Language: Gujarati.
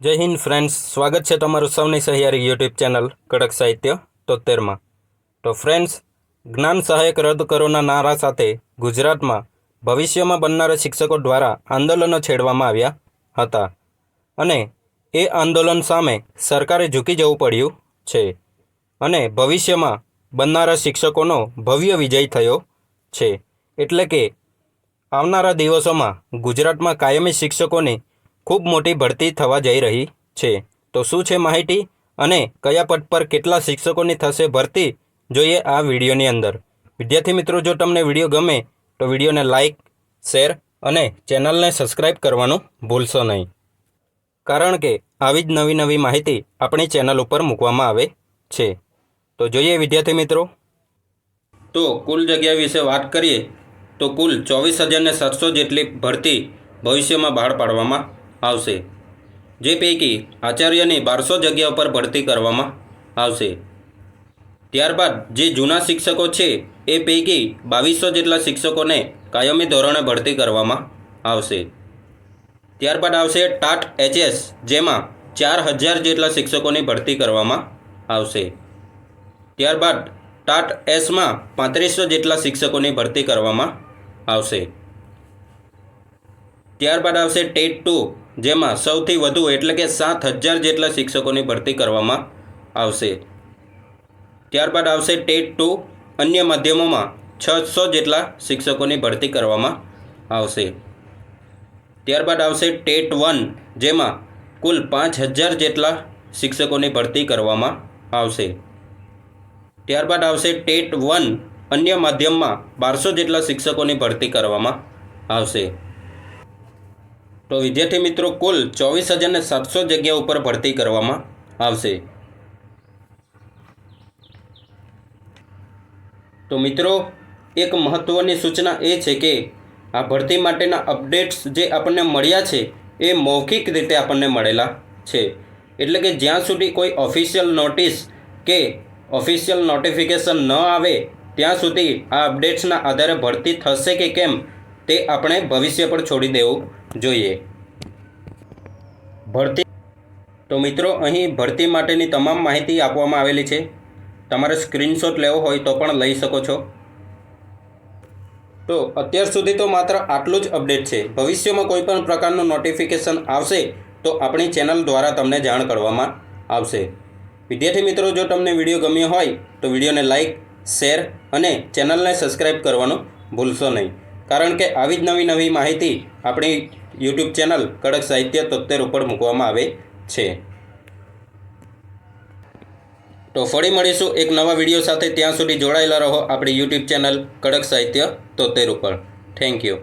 જય હિન્દ ફ્રેન્ડ્સ સ્વાગત છે તમારું સૌની સહિયારી યુટ્યુબ ચેનલ કડક સાહિત્ય તોતેરમાં. તો ફ્રેન્ડ્સ જ્ઞાન સહાયક રદ કરોના નારા સાથે ગુજરાતમાં ભવિષ્યમાં બનનારા શિક્ષકો દ્વારા આંદોલનો છેડવામાં આવ્યા હતા અને એ આંદોલન સામે સરકારે ઝૂકી જવું પડ્યું છે અને ભવિષ્યમાં બનનારા શિક્ષકોનો ભવ્ય વિજય થયો છે. એટલે કે આવનારા દિવસોમાં ગુજરાતમાં કાયમી શિક્ષકોની ખૂબ મોટી ભરતી થવા જઈ રહી છે. તો શું છે માહિતી? અને કયા પદ પર કેટલા શિક્ષકોની થશે ભરતી? જોઈએ આ વિડીયોની અંદર. વિદ્યાર્થી મિત્રો, જો તમને વીડિયો ગમે, તો વિડીયોને લાઇક શેર અને ચેનલને સબસ્ક્રાઇબ કરવાનું ભૂલશો નહીં. કારણ કે આવી જ નવી નવી માહિતી આપણી ચેનલ ઉપર મૂકવામાં આવે છે. તો જોઈએ વિદ્યાર્થી મિત્રો. તો કુલ જગ્યા વિશે વાત કરીએ, તો કુલ ચોવીસ હજારને સાતસો જેટલી ભરતી ભવિષ્યમાં બહાર પાડવામાં આવશે. જે પૈકી આચાર્યની બારસો જગ્યા પર ભરતી કરવામાં આવશે. ત્યારબાદ જે જૂના શિક્ષકો છે, એ પૈકી બાવીસો જેટલા શિક્ષકોને કાયમી ધોરણે ભરતી કરવામાં આવશે. ત્યારબાદ આવશે ટાટ એચએસ, જેમાં ચાર હજાર જેટલા શિક્ષકોની ભરતી કરવામાં આવશે. ત્યારબાદ ટાટ એસમાં પાંત્રીસો જેટલા શિક્ષકોની ભરતી કરવામાં આવશે. ત્યારબાદ આવશે ટેટ ટુ જેમાં સૌથી વધુ એટલે કે સાત હજાર જેટલા શિક્ષકોની ભરતી કરવામાં આવશે. ત્યારબાદ આવશે ટેટ ટુ. અન્ય માધ્યમોમાં છસો જેટલા શિક્ષકોની ભરતી કરવામાં આવશે. ત્યારબાદ આવશે ટેટ વન, જેમાં કુલ પાંચ હજાર જેટલા શિક્ષકોની ભરતી કરવામાં આવશે. ત્યારબાદ આવશે ટેટ વન, અન્ય માધ્યમમાં બારસો જેટલા શિક્ષકોની ભરતી કરવામાં આવશે. તો વિદ્યાર્થી મિત્રો, કુલ ચોવીસ હજારને સાતસો જગ્યા ઉપર ભરતી કરવામાં આવશે. તો મિત્રો, એક મહત્ત્વની સૂચના એ છે કે આ ભરતી માટેના અપડેટ્સ જે આપણને મળ્યા છે, એ મૌખિક રીતે આપણને મળેલા છે. એટલે કે જ્યાં સુધી કોઈ ઓફિશિયલ નોટિસ કે ઓફિશિયલ નોટિફિકેશન ન આવે, ત્યાં સુધી આ અપડેટ્સના આધારે ભરતી થશે કે કેમ, તે આપણે ભવિષ્ય પર છોડી દેવું જોઈએ. ભરતી તો મિત્રો, અહીં ભરતી માટેની તમામ માહિતી આપવામાં આવેલી છે. તમારે સ્ક્રીનશોટ લેવો હોય તો પણ લઈ શકો છો. તો અત્યાર સુધી તો માત્ર આટલું જ અપડેટ છે. ભવિષ્યમાં કોઈ પણ પ્રકારનું નોટિફિકેશન આવશે તો આપણી ચેનલ દ્વારા તમને જાણ કરવામાં આવશે. વિદ્યાર્થી મિત્રો, જો તમને વીડિયો ગમ્યો હોય તો વિડીયોને લાઇક શેર અને ચેનલને સબસ્ક્રાઈબ કરવાનું ભૂલશો નહીં. કારણ કે આવી જ નવી નવી માહિતી આપણી યુટ્યુબ ચેનલ કડક સાહિત્ય તોતેર ઉપર મૂકવામાં આવે છે. તો ફરી મળીશું એક નવા વીડિયો સાથે. ત્યાં સુધી જોડાયેલા રહો આપણી યુટ્યુબ ચેનલ કડક સાહિત્ય તોતેર ઉપર. Thank you